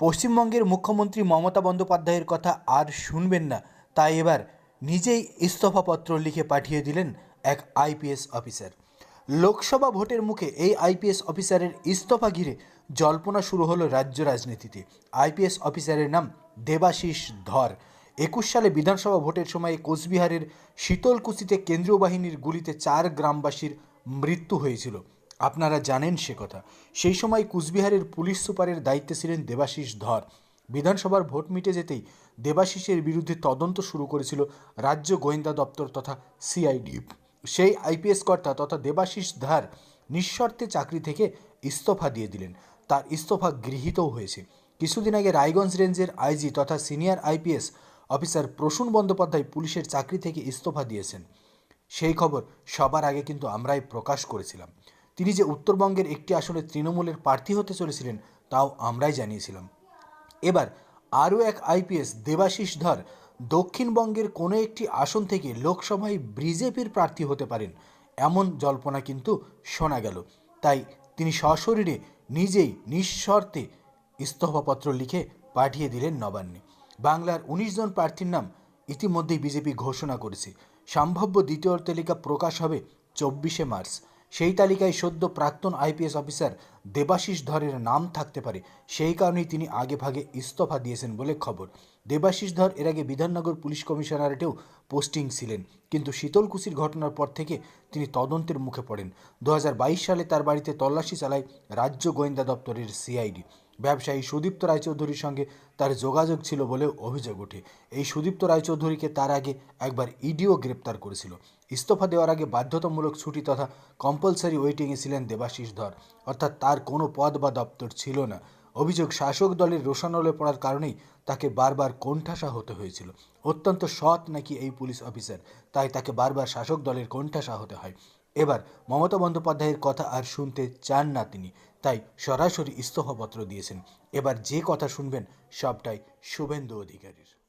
পশ্চিমবঙ্গের মুখ্যমন্ত্রী মমতা বন্দ্যোপাধ্যায়ের কথা আর শুনবেন না। তাই এবার নিজেই ইস্তফাপত্র লিখে পাঠিয়ে দিলেন এক আইপিএস অফিসার। লোকসভা ভোটের মুখে এই আইপিএস অফিসারের ইস্তফা ঘিরে জল্পনা শুরু হলো রাজ্য রাজনীতিতে। আইপিএস অফিসারের নাম দেবাশিস ধর। একুশ সালে বিধানসভা ভোটের সময় কোচবিহারের শীতলকুচিতে কেন্দ্রীয় বাহিনীর গুলিতে চার গ্রামবাসীর মৃত্যু হয়েছিল। আপনারা জানেন সে কথা। সেই সময় কুচবিহারের পুলিশ সুপারের দায়িত্বে ছিলেন দেবাশিস ধর। বিধানসভার ভোট মিটে যেতেই দেবাশিসের বিরুদ্ধে তদন্ত শুরু করেছিল রাজ্য গোয়েন্দা দপ্তর তথা সিআইডি। সেই আইপিএস কর্তা তথা দেবাশিস ধার নিঃশর্তে চাকরি থেকে ইস্তফা দিয়ে দিলেন। তার ইস্তফা গৃহীতও হয়েছে। কিছুদিন আগে রায়গঞ্জ রেঞ্জের আইজি তথা senior IPS officer Prasun Bandyopadhyay পুলিশের চাকরি থেকে ইস্তফা দিয়েছেন। সেই খবর সবার আগে কিন্তু আমরাই প্রকাশ করেছিলাম। তিনি যে উত্তরবঙ্গের একটি আসনে তৃণমূলের প্রার্থী হতে চলেছিলেন, তাও আমরাই জানিয়েছিলাম। এবার আরও এক আইপিএস, দেবাশিস ধর, দক্ষিণবঙ্গের কোনো একটি আসন থেকে লোকসভায় বিজেপির প্রার্থী হতে পারেন, এমন জল্পনা কিন্তু শোনা গেল। তাই তিনি সশরীরে নিজেই নিঃশর্তে ইস্তফাপত্র লিখে পাঠিয়ে দিলেন নবান্নে। বাংলার উনিশ জন প্রার্থীর নাম ইতিমধ্যেই বিজেপি ঘোষণা করেছে। সম্ভাব্য দ্বিতীয় তালিকা প্রকাশ হবে চব্বিশে মার্চ। সেই তালিকায় সদ্য প্রাক্তন আইপিএস অফিসার দেবাশিস ধরের নাম থাকতে পারে। সেই কারণেই তিনি আগেভাগে ইস্তফা দিয়েছেন বলে খবর। দেবাশিস ধর এর আগে বিধাননগর পুলিশ কমিশনারেটেও পোস্টিং ছিলেন। কিন্তু শীতলকুচির ঘটনার পর থেকে তিনি তদন্তের মুখে পড়েন। দু হাজার বাইশ সালে তার বাড়িতে তল্লাশি চালায় রাজ্য গোয়েন্দা দপ্তরের সিআইডি। ব্যবসায়ী সুদীপ্ত রায়চৌধুরীর সঙ্গে তার যোগাযোগ ছিল বলেও অভিযোগ ওঠে। এই সুদীপ্ত রায়চৌধুরীকে তার আগে একবার ইডিও গ্রেপ্তার করেছিল। ইস্তফা দেওয়ার আগে বাধ্যতামূলক ছুটি তথা কম্পালসারি ওয়েটিংয়ে ছিলেন দেবাশিস ধর। অর্থাৎ তার কোনো পদ বা দপ্তর ছিল না। অভিযোগ, শাসক দলের রোশানলে পড়ার কারণেই তাকে বারবার কোণঠাসা হতে হয়েছিল। অত্যন্ত সৎ নাকি এই পুলিশ অফিসার, তাই তাকে বারবার শাসক দলের কোণঠাসা হতে হয়। এবার মমতা বন্দ্যোপাধ্যায়ের কথা আর শুনতে চান না তিনি, তাই সরাসরি ইস্তফাপত্র দিয়েছেন। এবার যে কথা শুনবেন, সবটাই শুভেন্দু অধিকারীর।